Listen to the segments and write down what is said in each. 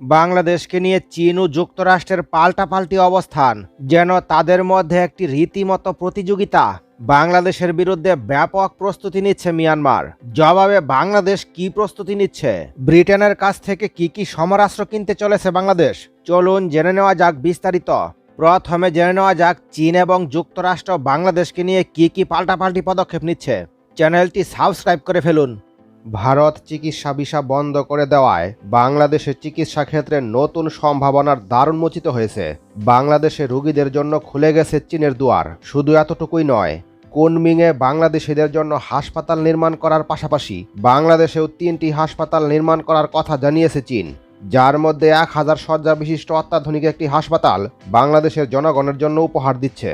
বাংলাদেশকে নিয়ে চীন ও যুক্তরাষ্ট্রের পাল্টাপাল্টি অবস্থান, যেন তাদের মধ্যে একটি রীতিমতো প্রতিযোগিতা। বাংলাদেশের বিরুদ্ধে ব্যাপক প্রস্তুতি নিচ্ছে মিয়ানমার। জবাবে বাংলাদেশ কি প্রস্তুতি নিচ্ছে? ব্রিটেনের কাছ থেকে কি কি সমরাস্ত্র কিনতে চলেছে বাংলাদেশ? চলুন জেনে নেওয়া যাক বিস্তারিত। প্রথমে জেনে নেওয়া যাক চীন এবং যুক্তরাষ্ট্র বাংলাদেশকে নিয়ে কি কি পাল্টাপাল্টি পদক্ষেপ নিচ্ছে। চ্যানেলটি সাবস্ক্রাইব করে ফেলুন। ভারত চিকিৎসা ভিসা বন্ধ করে দেওয়ায় বাংলাদেশের চিকিৎসা ক্ষেত্রে নতুন সম্ভাবনার দারুণ মোচিত হয়েছে। বাংলাদেশে রোগীদের জন্য খুলে গেছে চীনের দুয়ার। শুধু এতটুকুই নয়, কুনমিংয়ে বাংলাদেশিদের জন্য হাসপাতাল নির্মাণ করার পাশাপাশি বাংলাদেশেও তিনটি হাসপাতাল নির্মাণ করার কথা জানিয়েছে চীন। যার মধ্যে এক হাজার শয্যা বিশিষ্ট অত্যাধুনিক একটি হাসপাতাল বাংলাদেশের জনগণের জন্য উপহার দিচ্ছে।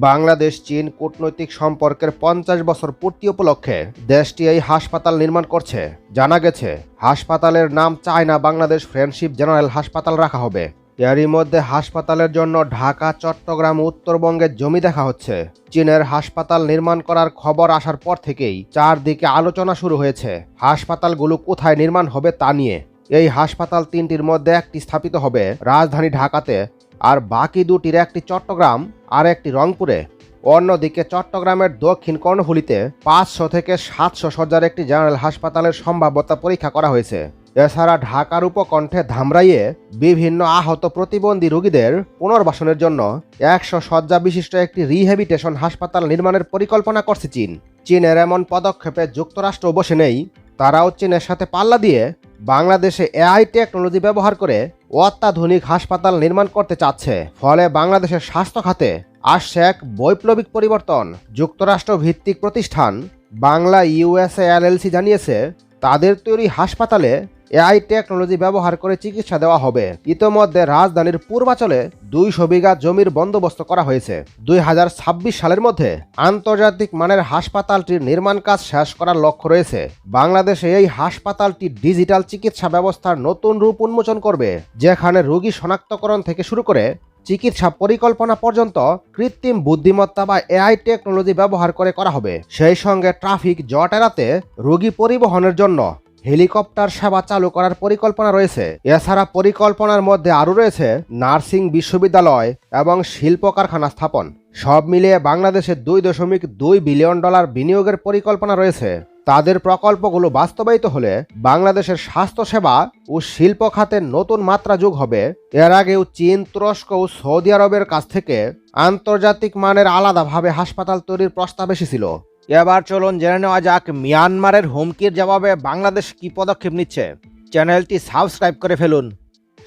বাংলাদেশ, চীন কূটনৈতিক সম্পর্কের পঞ্চাশ বছর পূর্তি উপলক্ষে দেশটি এই হাসপাতাল নির্মাণ করছে। জানা গেছে, হাসপাতালের নাম চায়না বাংলাদেশ ফ্রেন্ডশিপ জেনারেল হাসপাতাল রাখা হবে। এরই মধ্যে হাসপাতালের জন্য ঢাকা, চট্টগ্রাম, উত্তরবঙ্গের জমি দেখা হচ্ছে। চীনের হাসপাতাল নির্মাণ করার খবর আসার পর থেকেই চারদিকে আলোচনা শুরু হয়েছে। হাসপাতালগুলো কোথায় নির্মাণ হবে তা নিয়ে। এই হাসপাতাল তিনটির মধ্যে একটি স্থাপিত হবে রাজধানী ঢাকাতে। আর বাকি দুটির একটি চট্টগ্রাম আর একটি রংপুরে। অন্যদিকে চট্টগ্রামের দক্ষিণ কর্ণফুলিতে পাঁচশো থেকে সাতশো শয্যার একটি জেনারেল হাসপাতালের সম্ভাব্যতা পরীক্ষা করা হয়েছে। এছাড়া ঢাকার উপকণ্ঠে ধামরাইয়ে বিভিন্ন আহত প্রতিবন্ধী রোগীদের পুনর্বাসনের জন্য একশো শয্যা বিশিষ্ট একটি রিহ্যাবিটেশন হাসপাতাল নির্মাণের পরিকল্পনা করছে চীন। চীনের এমন পদক্ষেপে যুক্তরাষ্ট্র বসে নেই। তারাও চীনের সাথে পাল্লা দিয়ে বাংলাদেশে এআই টেকনোলজি ব্যবহার করে অত্যাধুনিক হাসপাতাল নির্মাণ করতে চাচ্ছে। ফলে বাংলাদেশের স্বাস্থ্য খাতে আসছে এক বৈপ্লবিক পরিবর্তন। যুক্তরাষ্ট্র ভিত্তিক প্রতিষ্ঠান বাংলা ইউএসএ এলএলসি জানিয়েছে, তাদের তৈরি হাসপাতালে এআই টেকনোলজি ব্যবহার করে চিকিৎসা দেওয়া হবে। ইতোমধ্যে রাজধানীর পূর্বাচলে দুইশো বিঘা জমির বন্দোবস্ত করা হয়েছে। দুই হাজার ছাব্বিশ সালের মধ্যে আন্তর্জাতিক মানের হাসপাতালটির নির্মাণ কাজ শেষ করার লক্ষ্য রয়েছে। বাংলাদেশে এই হাসপাতালটি ডিজিটাল চিকিৎসা ব্যবস্থার নতুন রূপ উন্মোচন করবে, যেখানে রোগী শনাক্তকরণ থেকে শুরু করে চিকিৎসা পরিকল্পনা পর্যন্ত কৃত্রিম বুদ্ধিমত্তা বা এআই টেকনোলজি ব্যবহার করে করা হবে। সেই সঙ্গে ট্রাফিক জট এড়াতে রোগী পরিবহনের জন্য হেলিকপ্টার সেবা চালু করার পরিকল্পনা রয়েছে। এছাড়া পরিকল্পনার মধ্যে আরও রয়েছে নার্সিং বিশ্ববিদ্যালয় এবং শিল্প কারখানা স্থাপন। সব মিলিয়ে বাংলাদেশে দুই দশমিক দুই বিলিয়ন ডলার বিনিয়োগের পরিকল্পনা রয়েছে। তাদের প্রকল্পগুলো বাস্তবায়িত হলে বাংলাদেশের স্বাস্থ্যসেবা ও শিল্প খাতে নতুন মাত্রা যোগ হবে। এর আগেও চীন, তুরস্ক ও সৌদি আরবের কাছ থেকে আন্তর্জাতিক মানের আলাদাভাবে হাসপাতাল তৈরির প্রস্তাব এসেছিল। এবার চলুন জেনে নেওয়া যাক মিয়ানমারের হুমকির জবাবে বাংলাদেশ কি পদক্ষেপ নিচ্ছে। চ্যানেলটি সাবস্ক্রাইব করে ফেলুন।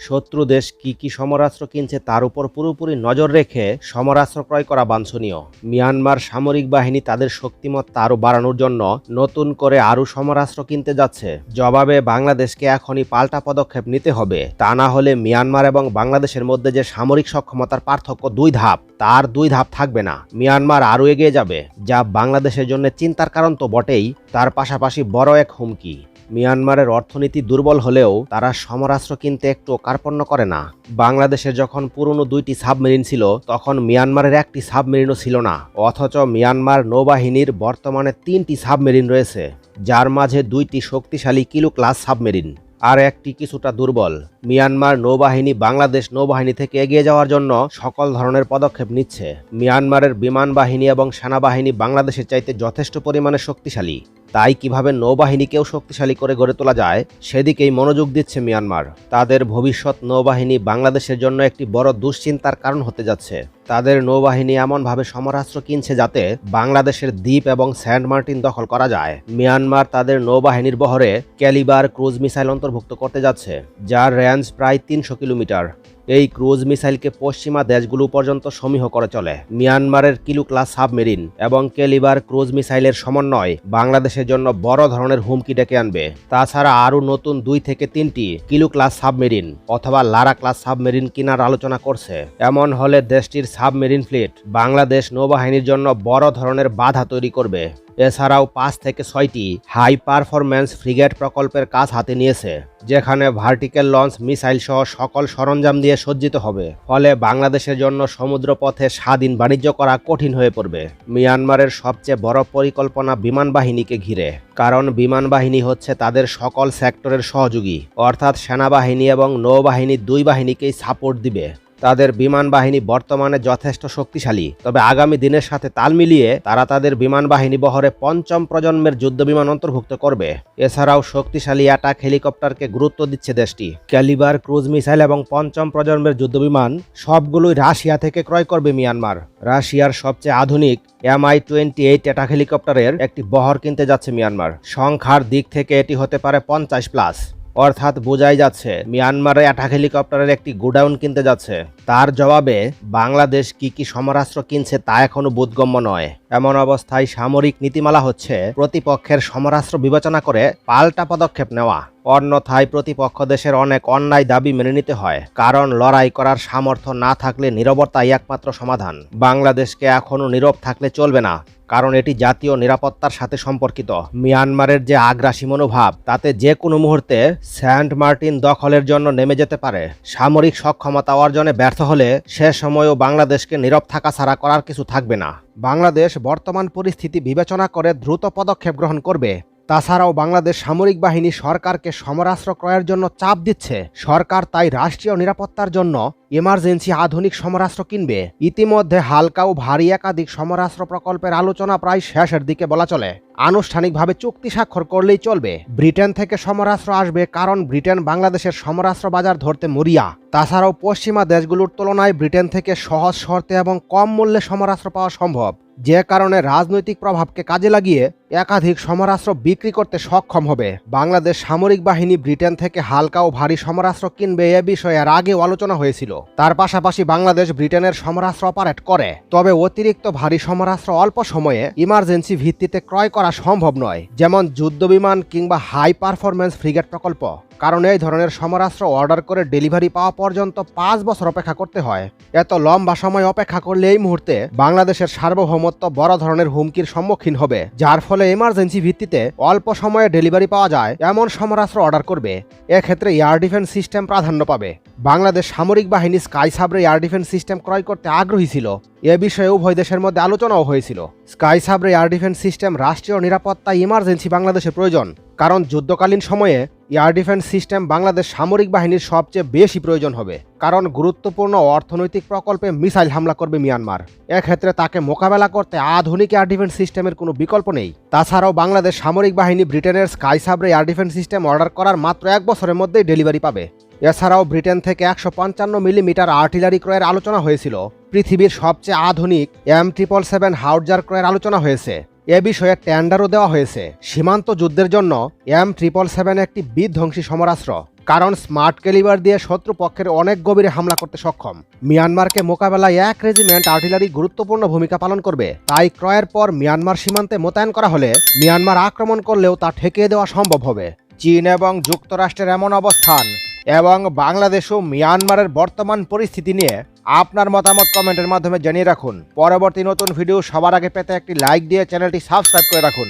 শত্রু দেশ কি কি সমরাস্ত্র কিনছে তার উপর পুরোপুরি নজর রেখে সমরাস্ত্র ক্রয় করা বাঞ্ছনীয়। মিয়ানমার সামরিক বাহিনী তাদের শক্তিমত্তা আরও বাড়ানোর জন্য নতুন করে আরও সমরাস্ত্র কিনতে যাচ্ছে। জবাবে বাংলাদেশকে এখনই পাল্টা পদক্ষেপ নিতে হবে। তা না হলে মিয়ানমার এবং বাংলাদেশের মধ্যে যে সামরিক সক্ষমতার পার্থক্য দুই ধাপ, তার দুই ধাপ থাকবে না। মিয়ানমার আরও এগিয়ে যাবে, যা বাংলাদেশের জন্য চিন্তার কারণ তো বটেই, তার পাশাপাশি বড় এক হুমকি। মিয়ানমারের অর্থনীতি দুর্বল হলেও তারা সমরাস্ত্র কিনতে একটু কার্পণ্য করে না। বাংলাদেশে যখন পুরনো দুইটি সাবমেরিন ছিল, তখন মিয়ানমারের একটি সাবমেরিনও ছিল না। অথচ মিয়ানমার নৌবাহিনীর বর্তমানে তিনটি সাবমেরিন রয়েছে, যার মাঝে দুইটি শক্তিশালী কিলো ক্লাস সাবমেরিন আর একটি কিছুটা দুর্বল। মিয়ানমার নৌবাহিনী বাংলাদেশ নৌবাহিনী থেকে এগিয়ে যাওয়ার জন্য সকল ধরনের পদক্ষেপ নিচ্ছে। মিয়ানমারের বিমান বাহিনী এবং সেনাবাহিনী বাংলাদেশের চাইতে যথেষ্ট পরিমাণে শক্তিশালী। তাই কীভাবে নৌবাহিনীকেও শক্তিশালী করে গড়ে তোলা যায়, সেদিকেই মনোযোগ দিচ্ছে মিয়ানমার। তাদের ভবিষ্যৎ নৌবাহিনী বাংলাদেশের জন্য একটি বড় দুশ্চিন্তার কারণ হতে যাচ্ছে। তাদের নৌবাহিনী এমনভাবে সমরাস্ত্র কিনছে যাতে বাংলাদেশের দ্বীপ এবং স্যান্ড মার্টিন দখল করা যায়। মিয়ানমার তাদের নৌবাহিনীর বহরে ক্যালিবার ক্রুজ মিসাইল অন্তর্ভুক্ত করতে যাচ্ছে, যার রেঞ্জ প্রায় তিনশো কিলোমিটার। এই ক্রুজ মিসাইলকে পশ্চিমা দেশগুলো পর্যন্ত সমীহ করে চলে। মিয়ানমারের কিলু ক্লাস সাবমেরিন এবং কেলিবার ক্রুজ মিসাইলের সমন্বয় বাংলাদেশের জন্য বড় ধরনের হুমকি ডেকে আনবে। তাছাড়া আরও নতুন দুই থেকে তিনটি কিলু ক্লাস সাবমেরিন অথবা লারা ক্লাস সাবমেরিন কেনার আলোচনা করছে। এমন হলে দেশটির সাবমেরিন ফ্লিট বাংলাদেশ নৌবাহিনীর জন্য বড় ধরনের বাধা তৈরি করবে। এছাড়াও পাঁচ থেকে ছয়টি হাই পারফরম্যান্স ফ্রিগেট প্রকল্পের কাজ হাতে নিয়েছে, যেখানে ভার্টিক্যাল লঞ্চ মিসাইল সহ সকল সরঞ্জাম দিয়ে সজ্জিত হবে। ফলে বাংলাদেশের জন্য সমুদ্রপথে স্বাধীন বাণিজ্য করা কঠিন হয়ে পড়বে। মিয়ানমারের সবচেয়ে বড় পরিকল্পনা বিমান বাহিনীকে ঘিরে, কারণ বিমান বাহিনী হচ্ছে তাদের সকল সেক্টরের সহযোগী। অর্থাৎ সেনাবাহিনী এবং নৌবাহিনী দুই বাহিনীকেই সাপোর্ট দিবে। তাদের বিমান বাহিনী বর্তমানে যথেষ্ট শক্তিশালী। তবে আগামী দিনের সাথে তাল মিলিয়ে তারা তাদের বিমান বাহিনী বহরে পঞ্চম প্রজন্মের যুদ্ধ বিমান অন্তর্ভুক্ত করবে। এছাড়াও শক্তিশালী অ্যাটাক হেলিকপ্টারকে গুরুত্ব দিচ্ছে দেশটি। ক্যালিবার ক্রুজ মিসাইল এবং পঞ্চম প্রজন্মের যুদ্ধ বিমান সবগুলোই রাশিয়া থেকে ক্রয় করবে মিয়ানমার। রাশিয়ার সবচেয়ে আধুনিক এমআই টোয়েন্টি এইট অ্যাটাক হেলিকপ্টারের একটি বহর কিনতে যাচ্ছে মিয়ানমার। সংখ্যার দিক থেকে এটি হতে পারে পঞ্চাশ প্লাস। অর্থাৎ বোঝাই যাচ্ছে, মিয়ানমারে অ্যাটাক হেলিকপ্টারের একটি গোডাউন কিনতে যাচ্ছে। তার জবাবে, বাংলাদেশ কি কি সমরাস্ত্র কিনছে তা এখনও বোধগম্য নয়। এমন অবস্থায় সামরিক নীতিমালা হচ্ছে প্রতিপক্ষের সমরাস্ত্র বিবেচনা করে পাল্টা পদক্ষেপ নেওয়া। অন্যথায় প্রতিপক্ষ দেশের অনেক অন্যায় দাবি মেনে নিতে হয়, কারণ লড়াই করার সামর্থ্য না থাকলে নীরবতাই একমাত্র সমাধান। বাংলাদেশকে এখনও নীরব থাকলে চলবে না, কারণ এটি জাতীয় নিরাপত্তার সাথে সম্পর্কিত। মিয়ানমারের যে আগ্রাসী মনোভাব, তাতে যে কোনো মুহূর্তে স্যান্ট মার্টিন দখলের জন্য নেমে যেতে পারে। সামরিক সক্ষমতা অর্জনে ব্যর্থ হলে সে সময়ও বাংলাদেশকে নীরব থাকা ছাড়া করার কিছু থাকবে না। বাংলাদেশ বর্তমান পরিস্থিতি বিবেচনা করে দ্রুত পদক্ষেপ গ্রহণ করবে। তাছাড়াও বাংলাদেশ সামরিক বাহিনী সরকারকে সমরাস্ত্র ক্রয়ের জন্য চাপ দিচ্ছে। সরকার তাই রাষ্ট্রীয় নিরাপত্তার জন্য এমার্জেন্সি আধুনিক সমরাস্ত্র কিনবে। ইতিমধ্যে হালকা ও ভারী একাধিক সমরাস্ত্র প্রকল্পের আলোচনা প্রায় শেষের দিকে বলা চলে। আনুষ্ঠানিকভাবে চুক্তি স্বাক্ষর করলেই চলবে। ব্রিটেন থেকে সমরাস্ত্র আসবে কারণ ব্রিটেন বাংলাদেশের সমরাস্ত্র বাজার ধরতে মরিয়া। তাছাড়াও পশ্চিমা দেশগুলোর তুলনায় ব্রিটেন থেকে সহজ শর্তে এবং কম মূল্যে সমরাস্ত্র পাওয়া সম্ভব। যে কারণে রাজনৈতিক প্রভাবকে কাজে লাগিয়ে একাধিক সমরাস্ত্র বিক্রি করতে সক্ষম হবে। বাংলাদেশ সামরিক বাহিনী ব্রিটেন থেকে হালকা ও ভারী সমরাস্ত্র কিনবে এ বিষয়ে আর আগেও আলোচনা হয়েছিল। তার পাশাপাশি বাংলাদেশ ব্রিটেনের সমরাস্ত্র অপারেট করে। তবে অতিরিক্ত ভারী সমরাস্ত্র অল্প সময়ে ইমার্জেন্সি ভিত্তিতে ক্রয় করা সম্ভব নয়, যেমন যুদ্ধবিমান কিংবা হাই পারফরম্যান্স ফ্রিগেট প্রকল্প। কারণ এই ধরনের সমরাস্ত্র অর্ডার করে ডেলিভারি পাওয়া পর্যন্ত পাঁচ বছর অপেক্ষা করতে হয়। এত লম্বা সময় অপেক্ষা করলে এই মুহূর্তে বাংলাদেশের সার্বভৌমত্ব বড় ধরনের হুমকির সম্মুখীন হবে, যার ফলে এমার্জেন্সি ভিত্তিতে অল্প সময়ে ডেলিভারি পাওয়া যায়, এমন সমরাস্ত্র অর্ডার করবে। এক্ষেত্রে এয়ার ডিফেন্স সিস্টেম প্রাধান্য পাবে। বাংলাদেশ সামরিক বাহিনী sky sabre air defence system ক্রয় করতে আগ্রহী ছিল। এ বিষয়ে উভয় দেশের মধ্যে আলোচনাও হয়েছিল। Sky sabre air defence system রাষ্ট্রীয় নিরাপত্তা ইমার্জেন্সি বাংলাদেশে প্রয়োজন, কারণ যুদ্ধকালীন সময়ে এয়ার ডিফেন্স সিস্টেম বাংলাদেশ সামরিক বাহিনীর সবচেয়ে বেশি প্রয়োজন হবে, কারণ গুরুত্বপূর্ণ অর্থনৈতিক প্রকল্পে মিসাইল হামলা করবে মিয়ানমার। এক্ষেত্রে তাকে মোকাবেলা করতে আধুনিক এয়ার ডিফেন্স সিস্টেমের কোনো বিকল্প নেই। তাছাড়াও বাংলাদেশ সামরিক বাহিনী ব্রিটেনের sky sabre air defence system order করার মাত্র এক বছরের মধ্যেই ডেলিভারি পাবে। এছাড়াও ব্রিটেন থেকে একশো পঞ্চান্ন মিলিমিটার আর্টিলারি ক্রয়ের আলোচনা হয়েছিল। পৃথিবীর সবচেয়ে আধুনিক এম ট্রিপল সেভেন হাউটজার ক্রয়ের আলোচনা হয়েছে। এ বিষয়ে টেন্ডারও দেওয়া হয়েছে। সীমান্ত যুদ্ধের জন্য এম ট্রিপল সেভেন একটি বিধ্বংসী সমরাস্ত্র, কারণ স্মার্ট ক্যালিবার দিয়ে শত্রুপক্ষের অনেক গভীরে হামলা করতে সক্ষম। মিয়ানমারকে মোকাবেলায় এক রেজিমেন্ট আর্টিলারি গুরুত্বপূর্ণ ভূমিকা পালন করবে। তাই ক্রয়ের পর মিয়ানমার সীমান্তে মোতায়েন করা হলে মিয়ানমার আক্রমণ করলেও তা ঠেকিয়ে দেওয়া সম্ভব হবে। চীন এবং যুক্তরাষ্ট্রের এমন অবস্থান এবং বাংলাদেশ ও মিয়ানমারের বর্তমান পরিস্থিতি নিয়ে আপনার মতামত কমেন্টের মাধ্যমে জানিয়ে রাখুন। পরবর্তী নতুন ভিডিও সবার আগে পেতে একটি লাইক দিয়ে চ্যানেলটি সাবস্ক্রাইব করে রাখুন।